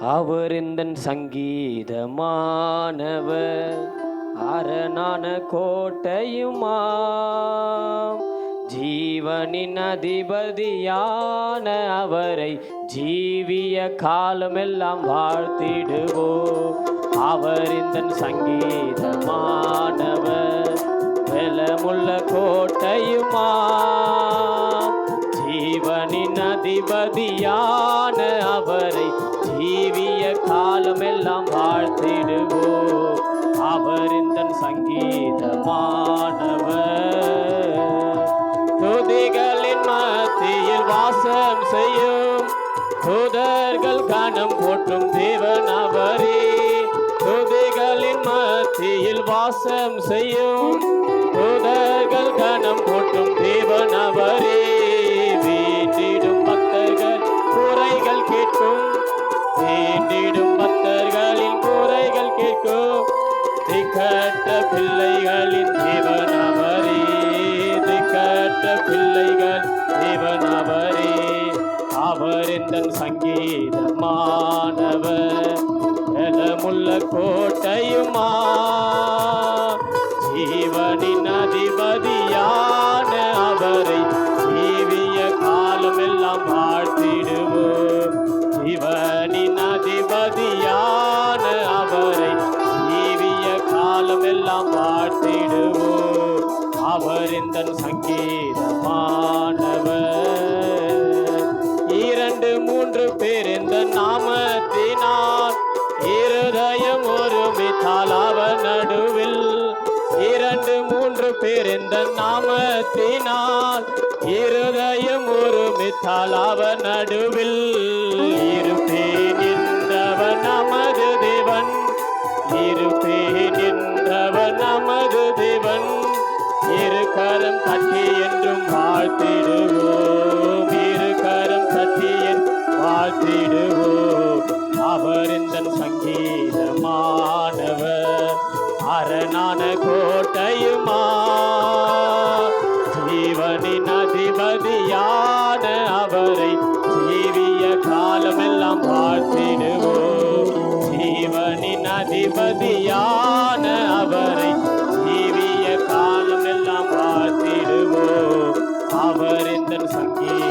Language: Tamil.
அவர் இந்த சங்கீதமானவர்? அரணான கோட்டையுமாம். ஜீவனின் அதிபதியான அவரை ஜீவிய காலமெல்லாம் வாழ்த்திடுவோம். அவர் இந்த சங்கீதமானவர்? பலமுள்ள கோட்டையுமா ஜீவனின் அதிபதியான அவரை ஜீவிய காலமெல்லாம் வாழ்த்திடுவோம். அவர் இந்த சங்கீதமானவர். துதிகளின் மத்தியில் வாசம் செய்யும். புதர்கள் கணம் போற்றும் தேவன் அவரே. துதிகளின் மத்தியில் வாசம் செய்யும். புதர்கள் கணம் போற்றும் தேவன் அவரே. திக்கட்ட பிள்ளைகளின் தேவன் அவரே திக்கட்ட பிள்ளைகள் தேவன் அவரே அவர் இந்த சங்கீதமானவர் பலமுள்ள கோட்டையுமா? ஜீவனின் அதிபதி வாழ்த்திடுவோம் அவர் சங்கீதமானவர். இரண்டு மூன்று பேர் இந்த நாமத்தினால் இருதயம் ஒருமித்தால் அவர் நடுவில். இரண்டு மூன்று பேர் இந்த நாமத்தினால் இருதயம் ஒருமித்தால் அவர் நடுவில். கரம் தட்டி என்றும் வாழ்த்திடுவோம். இரு கரம் தட்டி என் வாழ்த்திடுவோம். அவர் இந்த சங்கீதமானவர்? அரணான கோட்டையுமா? ஜீவனின் அதிபதியான அவரை ஜீவிய காலமெல்லாம் வாழ்த்திடுவோம் interessante.